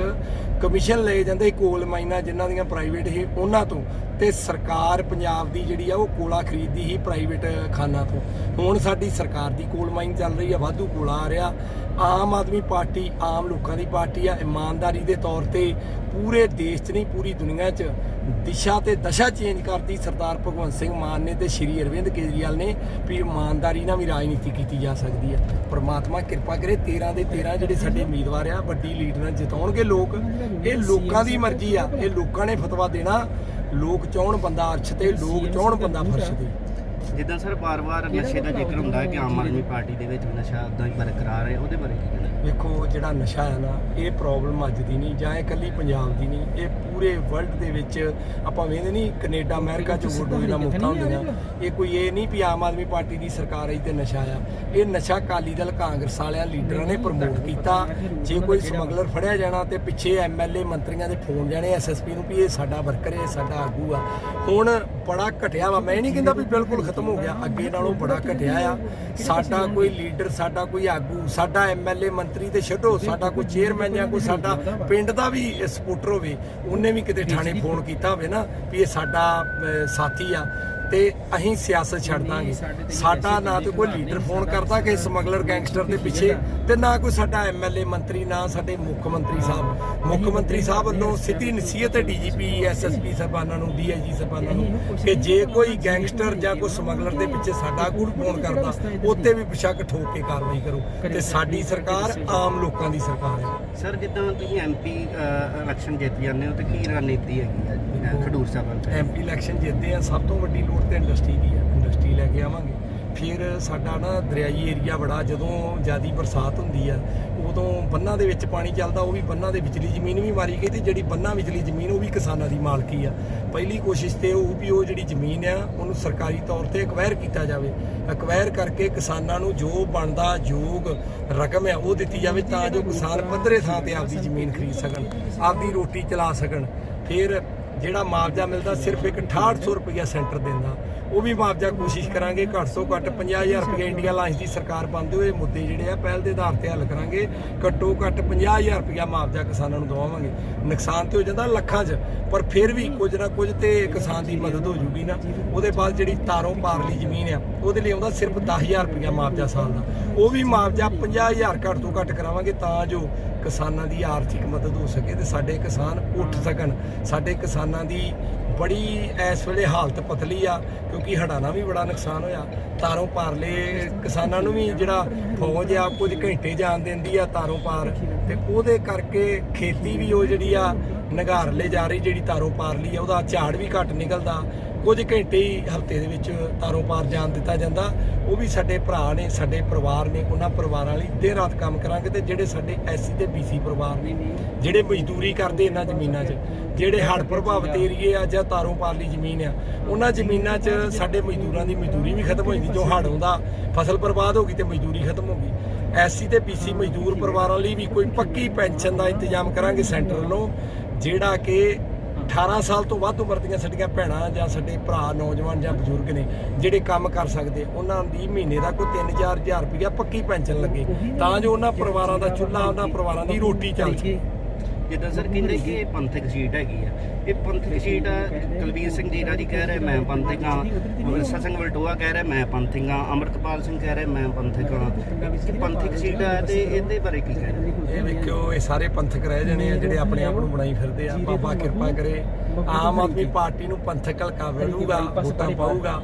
ਕਮਿਸ਼ਨ ਲਏ ਜਾਂਦੇ ਕੋਲ ਮਾਈਨਾਂ ਜਿਨ੍ਹਾਂ ਦੀਆਂ ਪ੍ਰਾਈਵੇਟ ਸੀ ਉਹਨਾਂ ਤੋਂ। ਤੇ ਸਰਕਾਰ ਪੰਜਾਬ ਦੀ ਜਿਹੜੀ ਆ ਉਹ ਕੋਲਾ ਖਰੀਦਦੀ ਸੀ ਪ੍ਰਾਈਵੇਟ ਖਾਨਾ ਤੋਂ। ਹੁਣ ਸਾਡੀ ਸਰਕਾਰ ਦੀ ਕੋਲ ਮਾਈਨ ਚੱਲ ਰਹੀ ਆ, ਵਾਧੂ ਕੋਲਾ ਆ ਰਿਹਾ। ਆਮ ਆਦਮੀ ਪਾਰਟੀ, ਆਮ ਲੋਕਾਂ ਦੀ ਪਾਰਟੀ ਆ, ਇਮਾਨਦਾਰੀ ਦੇ ਤੌਰ ਤੇ ਪੂਰੇ ਦੇਸ਼ 'ਚ ਨਹੀਂ, ਪੂਰੀ ਦੁਨੀਆ 'ਚ ਦਿਸ਼ਾ ਤੇ ਦਸ਼ਾ ਚੇਂਜ ਕਰਤੀ ਸਰਦਾਰ ਭਗਵੰਤ ਸਿੰਘ ਮਾਨ ਨੇ ਤੇ ਸ਼੍ਰੀ ਅਰਵਿੰਦ ਕੇਜਰੀਵਾਲ ਨੇ। ਵੀ ਇਮਾਨਦਾਰੀ ਨਾਲ ਵੀ ਰਾਜਨੀਤੀ ਕੀਤੀ ਜਾ ਸਕਦੀ ਹੈ। ਪ੍ਰਮਾਤਮਾ ਕਿਰਪਾ ਕਰੇ 13 ਦੇ 13 ਜਿਹੜੇ ਸਾਡੇ ਉਮੀਦਵਾਰ ਆ, ਵੱਡੀ ਲੀਡ ਨਾਲ ਜਿਤਾਉਣਗੇ ਲੋਕ। ਇਹ ਲੋਕਾਂ ਦੀ ਮਰਜ਼ੀ ਆ। ਇਹ ਲੋਕਾਂ ਨੇ ਫਤਵਾ ਦੇਣਾ। ਲੋਕ ਚਾਹਣ ਬੰਦਾ ਅਰਸ਼ ਤੇ, ਲੋਕ ਚਾਹਣ ਬੰਦਾ ਫਰਸ਼ ਤੇ। ਜਿੱਦਾਂ ਸਰ ਵਾਰ-ਵਾਰ ਨਸ਼ੇ ਦਾ ਜ਼ਿਕਰ ਹੁੰਦਾ ਹੈ ਕਿ ਆਮ ਆਦਮੀ ਪਾਰਟੀ ਦੇ ਵਿੱਚ ਨਸ਼ਾ ਉਦਾਂ ਹੀ ਬਰਕਰਾਰ ਹੈ ਉਹਦੇ ਬਾਰੇ ਕੀ ਕਹਿਣਾ? ਵੇਖੋ ਜਿਹੜਾ ਨਸ਼ਾ ਹੈ ਨਾ ਇਹ ਪ੍ਰੋਬਲਮ ਅੱਜ ਦੀ ਨਹੀਂ ਜਾਂ ਇਹ ਇਕੱਲੀ ਪੰਜਾਬ ਦੀ ਨਹੀਂ ਇਹ ਪੂਰੇ ਵਰਲਡ ਦੇ ਵਿੱਚ ਆਪਾਂ ਵੇਖਦੇ ਨਹੀਂ ਕੈਨੇਡਾ ਅਮਰੀਕਾ ਚ ਵੋਟੋ ਜਿਹੜਾ ਮੁਕਤਾ ਹੁੰਦੀਆਂ ਇਹ ਕੋਈ ਇਹ ਨਹੀਂ ਵੀ ਆਮ ਆਦਮੀ ਪਾਰਟੀ ਦੀ ਸਰਕਾਰ ਆਈ ਤੇ ਨਸ਼ਾ ਆ। ਇਹ ਨਸ਼ਾ ਕਾਲੀ ਦਲ ਕਾਂਗਰਸ ਵਾਲਿਆਂ ਲੀਡਰਾਂ ਨੇ ਪ੍ਰਮੋਟ ਕੀਤਾ। ਜੇ ਕੋਈ ਸਮਗਲਰ ਫੜਿਆ ਜਾਣਾ ਤੇ ਪਿੱਛੇ ਐਮਐਲਏ ਮੰਤਰੀਆਂ ਦੇ ਫੋਨ ਜਾਣੇ ਐਸਐਸਪੀ ਨੂੰ ਵੀ ਇਹ ਸਾਡਾ ਵਰਕਰ ਹੈ ਸਾਡਾ ਆਗੂ ਆ। ਹੁਣ ਬੜਾ ਘਟਿਆ ਵਾ। ਮੈਂ ਨਹੀਂ ਕਹਿੰਦਾ ਵੀ ਬਿਲਕੁਲ ਖਤਮ ਹੋ ਗਿਆ। ਅੱਗੇ ਨਾਲੋਂ ਬੜਾ ਘਟਿਆ ਆ। ਸਾਡਾ ਕੋਈ ਲੀਡਰ, ਸਾਡਾ ਕੋਈ ਆਗੂ, ਸਾਡਾ ਐਮਐਲਏ ਮੰਤਰੀ ਤੇ ਛੱਡੋ। ਸਾਡਾ ਕੋਈ ਚੇਅਰਮੈਨ ਜਾਂ ਕੋਈ ਸਾਡਾ ਪਿੰਡ ਦਾ ਵੀ ਸਪੋਰਟਰ ਹੋਵੇ, ਉਹਨੇ ਵੀ ਕਿਤੇ ਥਾਣੇ ਫੋਨ ਕੀਤਾ ਹੋਵੇ ਨਾ ਵੀ ਇਹ ਸਾਡਾ ਸਾਥੀ ਆ। ਤੇ ਅਸੀਂ ਸਿਆਸਤ ਛੱਡ ਦਾਂਗੇ ਸਾਡਾ ਨਾ ਤੇ ਕੋਈ ਲੀਡਰ ਫੋਨ ਕਰਦਾ ਕਿ ਸਮਗਲਰ ਗੈਂਗਸਟਰ ਦੇ ਪਿੱਛੇ ਤੇ ਨਾ ਕੋਈ ਸਾਡਾ ਐਮਐਲਏ ਮੰਤਰੀ ਨਾ ਸਾਡੇ ਮੁੱਖ ਮੰਤਰੀ ਸਾਹਿਬ। ਮੁੱਖ ਮੰਤਰੀ ਸਾਹਿਬ ਵੱਲੋਂ ਸਿੱਧੀ ਨਸੀਹਤ ਹੈ ਡੀਜੀਪੀ ਐਸਐਸਪੀ ਸਾਹਿਬਾਨਾਂ ਨੂੰ ਡੀਆਈਜੀ ਸਾਹਿਬਾਨਾਂ ਨੂੰ ਕਿ ਜੇ ਕੋਈ ਗੈਂਗਸਟਰ ਜਾਂ ਕੋਈ ਸਮਗਲਰ ਦੇ ਪਿੱਛੇ ਸਾਡਾ ਕੋਈ ਫੋਨ ਕਰਦਾ ਉੱਤੇ ਵੀ ਬੇਸ਼ੱਕ ਠੋਕ ਕੇ ਕਾਰਵਾਈ ਕਰੋ ਤੇ ਸਾਡੀ ਸਰਕਾਰ ਆਮ ਲੋਕਾਂ ਦੀ ਸਰਕਾਰ ਹੈ। ਸਰ ਜਿੱਦਾਂ ਤੁਸੀਂ ਐਮਪੀ ਇਲੈਕਸ਼ਨ ਜਿੱਤ ਜਾਂਦੇ ਹੋ ਤੇ ਕੀ ਰਣਨੀਤੀ ਹੈਗੀ ਹੈ? ਖਡੂਰ ਸਾਹਿਬ ਐਮਪੀ ਇਲੈਕਸ਼ਨ ਜਿੱਤਦੇ ਆ, ਸਭ ਤੋਂ ਵੱਡੀ ਲੋੜ ਤੇ ਇੰਡਸਟਰੀ ਦੀ ਹੈ। ਇੰਡਸਟਰੀ ਲੈ ਕੇ ਆਵਾਂਗੇ। ਫਿਰ ਸਾਡਾ ਨਾ ਦਰਿਆਈ ਏਰੀਆ ਬੜਾ, ਜਦੋਂ ਜਿਆਦੀ ਬਰਸਾਤ ਹੁੰਦੀ ਆ, ਉਦੋਂ ਬੰਨਾਂ ਦੇ ਵਿੱਚ ਪਾਣੀ ਚੱਲਦਾ, ਉਹ ਵੀ ਬੰਨਾਂ ਦੇ ਵਿਚਲੀ ਜ਼ਮੀਨ ਵੀ ਮਾਰੀ ਗਈ ਤੇ ਜਿਹੜੀ ਬੰਨਾਂ ਵਿਚਲੀ ਜ਼ਮੀਨ, ਉਹ ਵੀ ਕਿਸਾਨਾਂ ਦੀ ਮਾਲਕੀ ਆ। ਪਹਿਲੀ ਕੋਸ਼ਿਸ਼ ਤੇ ਉਹ ਵੀ ਉਹ ਜਿਹੜੀ ਜ਼ਮੀਨ ਆ, ਉਹਨੂੰ ਸਰਕਾਰੀ ਤੌਰ ਤੇ ਅਕਵਾਇਰ ਕੀਤਾ ਜਾਵੇ। ਅਕਵਾਇਰ ਕਰਕੇ ਕਿਸਾਨਾਂ ਨੂੰ ਜੋ ਬਣਦਾ, ਯੋਗ ਰਕਮ ਆ, ਉਹ ਦਿੱਤੀ ਜਾਵੇ ਤਾਂ ਜੋ ਕਿਸਾਨ ਪੱਧਰੇ ਥਾਂ ਤੇ ਆਪਦੀ ਜ਼ਮੀਨ ਖਰੀਦ ਸਕਣ, ਆਪਦੀ ਰੋਟੀ ਚਲਾ ਸਕਣ। ਫਿਰ ਜਿਹੜਾ ਮੁਆਵਜ਼ਾ ਮਿਲਦਾ ਸਿਰਫ ਇੱਕ 6800 ਰੁਪਇਆ ਸੈਂਟਰ ਦਿੰਦਾ। ਉਹ ਵੀ ਮੁਆਵਜ਼ਾ ਕੋਸ਼ਿਸ਼ ਕਰਾਂਗੇ, ਘੱਟ ਤੋਂ ਘੱਟ 50000 ਰੁਪਇਆ ਇੰਡੀਆ ਲਾਂਚ ਦੀ ਸਰਕਾਰ ਪਾਉਂਦੇ ਹੋਏ ਮੁੱਦੇ ਜਿਹੜੇ ਆ, ਪਹਿਲ ਦੇ ਆਧਾਰ ਤੇ ਹੱਲ ਕਰਾਂਗੇ। ਘੱਟੋ ਘੱਟ 50000 ਰੁਪਇਆ ਮੁਆਵਜ਼ਾ ਕਿਸਾਨਾਂ ਨੂੰ ਦਵਾਵਾਂਗੇ। ਨੁਕਸਾਨ ਤੇ ਹੋ ਜਾਂਦਾ ਲੱਖਾਂ 'ਚ, ਪਰ ਫਿਰ ਵੀ ਕੁਝ ਨਾ ਕੁਝ ਤੇ ਕਿਸਾਨ ਦੀ ਮਦਦ ਹੋ ਜੂਗੀ ਨਾ। ਉਹਦੇ ਬਾਅਦ ਜਿਹੜੀ ਤਾਰੋਂ ਪਾਰਲੀ ਜ਼ਮੀਨ ਆ, ਉਹਦੇ ਲਈ ਆਉਂਦਾ ਸਿਰਫ 10000 ਰੁਪਇਆ ਮੁਆਵਜ਼ਾ ਸਾਲ ਦਾ। ਉਹ ਵੀ ਮੁਆਵਜ਼ਾ 50000 ਘੱਟ ਤੋਂ ਘੱਟ ਕਰਾਵਾਂਗੇ ਤਾਂ ਜੋ ਕਿਸਾਨਾਂ ਦੀ ਆਰਥਿਕ ਮਦਦ ਹੋ ਸਕੇ ਤੇ ਸਾਡੇ ਕਿਸਾਨ ਉੱਠ ਸਕਣ, ਸਾਡੇ ਕਿਸਾਨਾਂ ਦੀ ਬੜੀ ਇਸ ਵੇਲੇ ਹਾਲਤ ਪਤਲੀ ਆ, ਕਿਉਂਕਿ ਹੜਾਣਾ ਵੀ ਬੜਾ ਨੁਕਸਾਨ ਹੋਇਆ। ਤਾਰੋਂ ਪਾਰਲੇ ਕਿਸਾਨਾਂ ਨੂੰ ਵੀ ਜਿਹੜਾ ਫੌਜ ਆ, ਕੁਝ ਘੰਟੇ ਜਾਣ ਦਿੰਦੀ ਆ ਤਾਰੋਂ ਪਾਰ। ਤੇ ਉਹਦੇ ਕਰਕੇ ਖੇਤੀ ਵੀ ਉਹ ਜਿਹੜੀ ਆ ਨਿਗਾਰ ਲੈ ਜਾ ਰਹੀ ਜਿਹੜੀ ਤਾਰੋ ਪਾਰਲੀ ਆ, ਉਹਦਾ ਝਾੜ ਵੀ ਘੱਟ ਨਿਕਲਦਾ। ਕੁਝ ਘੰਟੇ ਹੀ ਹਫ਼ਤੇ ਦੇ ਵਿੱਚ ਤਾਰੋ ਪਾਰ ਜਾਣ ਦਿੱਤਾ ਜਾਂਦਾ। ਉਹ ਵੀ ਸਾਡੇ ਭਰਾ ਨੇ, ਸਾਡੇ ਪਰਿਵਾਰ ਨੇ, ਉਹਨਾਂ ਪਰਿਵਾਰਾਂ ਲਈ ਦਿਨ ਰਾਤ ਕੰਮ ਕਰਾਂਗੇ ਤੇ ਜਿਹੜੇ ਸਾਡੇ ਐਸਸੀ ਤੇ ਬੀਸੀ ਪਰਿਵਾਰ ਨੇ, ਜਿਹੜੇ ਮਜ਼ਦੂਰੀ ਕਰਦੇ ਇਹਨਾਂ ਜ਼ਮੀਨਾਂ 'ਚ, ਜਿਹੜੇ ਹੜ੍ਹ ਪ੍ਰਭਾਵਿਤ ਏਰੀਏ ਆ ਜਾਂ ਤਾਰੋ ਪਾਰਲੀ ਜ਼ਮੀਨ ਆ, ਉਹਨਾਂ ਜ਼ਮੀਨਾਂ 'ਚ ਸਾਡੇ ਮਜ਼ਦੂਰਾਂ ਦੀ ਮਜ਼ਦੂਰੀ ਵੀ ਖਤਮ ਹੋ ਜਾਂਦੀ। ਜੋ ਹੜ੍ਹ ਆਉਂਦਾ, ਫਸਲ ਬਰਬਾਦ ਹੋ ਗਈ ਤੇ ਮਜ਼ਦੂਰੀ ਖਤਮ ਹੋ ਗਈ। ਐਸਸੀ ਤੇ ਬੀਸੀ ਮਜ਼ਦੂਰ ਪਰਿਵਾਰਾਂ ਲਈ ਵੀ ਕੋਈ ਪੱਕੀ ਪੈਨਸ਼ਨ ਦਾ ਇੰਤਜ਼ਾਮ ਕਰਾਂਗੇ ਸੈਂਟਰ ਵੱਲੋਂ। ਜਿਹੜਾ ਕਿ 18 ਸਾਲ ਤੋਂ ਵੱਧ ਉਮਰ ਦੀਆਂ ਸਾਡੀਆਂ ਭੈਣਾਂ ਜਾਂ ਸਾਡੇ ਭਰਾ ਨੌਜਵਾਨ ਜਾਂ ਬਜ਼ੁਰਗ ਨੇ ਜਿਹੜੇ ਕੰਮ ਕਰ ਸਕਦੇ ਉਹਨਾਂ ਦੀ ਮਹੀਨੇ ਦਾ ਕੋਈ 3-4 ਹਜ਼ਾਰ ਰੁਪਇਆ ਪੱਕੀ ਪੈਨਸ਼ਨ ਲੱਗੇ। ਤਾਂ ਜੋ ਉਹਨਾਂ ਪਰਿਵਾਰਾਂ ਦਾ ਚੁੱਲ੍ਹਾ ਉਹਨਾਂ ਪਰਿਵਾਰਾਂ ਦੀ ਰੋਟੀ ਚੱਲ ਸਕੇ। ਜਿੱਦਾਂ ਸਰ ਕਹਿੰਦੇ ਕਿ ਇਹ ਪੰਥਕ ਸੀਟ ਹੈਗੀ ਆ। ਇਹ ਪੰਥਕ ਸੀਟ ਆ ਸਿੰਘ ਜੀਰਾ ਜੀ ਕਹਿ ਰਹੇ, ਮੈਂ ਪੰਥਕ ਹਾਂ। ਵਿਰਸਾ ਸਿੰਘ ਵਲਟੋਆ ਕਹਿ ਰਿਹਾ, ਮੈਂ ਪੰਥਕ ਹਾਂ। ਅਮਰਤਪਾਲ ਸਿੰਘ ਕਹਿ ਰਿਹਾ, ਮੈਂ ਪੰਥਕ ਹਾਂ। ਇਹ ਪੰਥਕ ਸੀਟ ਆ ਤੇ ਇਹਦੇ ਬਾਰੇ ਕੀ ਕਹਿ ਰਹੇ? ਇਹ ਵੇਖਿਓ, ਇਹ ਸਾਰੇ ਪੰਥਕ ਰਹਿ ਜਾਣੇ ਆ, ਜਿਹੜੇ ਆਪਣੇ ਆਪ ਨੂੰ ਬਣਾਈ ਫਿਰਦੇ ਆ। ਬਾਬਾ ਕਿਰਪਾ ਕਰੇ। ਆਮ ਆਦਮੀ ਪਾਰਟੀ ਨੂੰ ਪੰਥਕ ਹਲਕਾ ਮਿਲੂਗਾ, ਵੋਟਾਂ ਪਾਊਗਾ।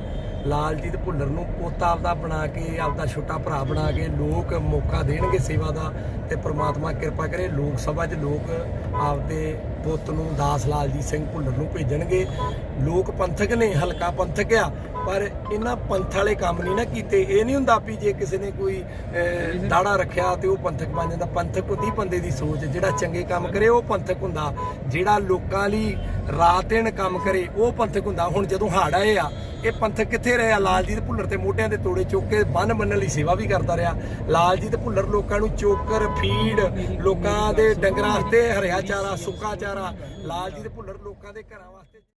ਲਾਲਜੀਤ ਭੁੱਲਰ ਨੂੰ ਪੋਤਾ ਆਪਦਾ ਬਣਾ ਕੇ, ਆਪਦਾ ਛੋਟਾ ਭਰਾ ਬਣਾ ਕੇ ਲੋਕ ਮੌਕਾ ਦੇਣਗੇ ਸੇਵਾ ਦਾ ਤੇ ਪ੍ਰਮਾਤਮਾ ਕਿਰਪਾ ਕਰੇ ਲੋਕ ਸਭਾ 'ਚ ਲੋਕ ਆਪਦੇ ਪੁੱਤ ਨੂੰ ਦਾਸ ਲਾਲਜੀਤ ਸਿੰਘ ਭੁੱਲਰ ਨੂੰ ਭੇਜਣਗੇ। ਲੋਕ ਪੰਥਕ ਨੇ, ਹਲਕਾ ਪੰਥਕ ਆ। ਪਰ ਇਹਨਾਂ ਪੰਥ ਵਾਲੇ ਕੰਮ ਨਹੀਂ ਨਾ ਕੀਤੇ। ਇਹ ਨਹੀਂ ਹੁੰਦਾ ਵੀ ਜੇ ਕਿਸੇ ਨੇ ਕੋਈ ਦਾੜਾ ਰੱਖਿਆ ਤੇ ਉਹ ਪੰਥਕ ਬਣ ਜਾਂਦਾ। ਪੰਥਕ ਹੁੰਦੀ ਬੰਦੇ ਦੀ ਸੋਚ, ਜਿਹੜਾ ਚੰਗੇ ਕੰਮ ਕਰੇ ਉਹ ਪੰਥਕ ਹੁੰਦਾ। ਜਿਹੜਾ ਲੋਕਾਂ ਲਈ ਰਾਤ ਦਿਨ ਕੰਮ ਕਰੇ, ਉਹ ਪੰਥਕ ਹੁੰਦਾ। ਹੁਣ ਜਦੋਂ ਹੜ੍ਹ ਆਏ ਆ, ਇਹ ਪੰਥਕ ਕਿੱਥੇ ਰਹੇ ਆ? ਲਾਲਜੀਤ ਭੁੱਲਰ ਤੇ ਮੋਢਿਆਂ ਦੇ ਤੋੜੇ ਚੁੱਕ ਕੇ ਬੰਨ ਬੰਨਣ ਲਈ ਸੇਵਾ ਵੀ ਕਰਦਾ ਰਿਹਾ। ਲਾਲਜੀਤ ਭੁੱਲਰ ਲੋਕਾਂ ਨੂੰ ਚੋਕਰ, ਫੀਡ, ਲੋਕਾਂ ਦੇ ਡੰਗਰਾਂ ਵਾਸਤੇ ਹਰਿਆ ਚਾਰਾ ਸੁੱਕਾ ਚਾਰਾ। ਲਾਲਜੀਤ ਭੁੱਲਰ ਲੋਕਾਂ ਦੇ ਘਰਾਂ ਵਾਸਤੇ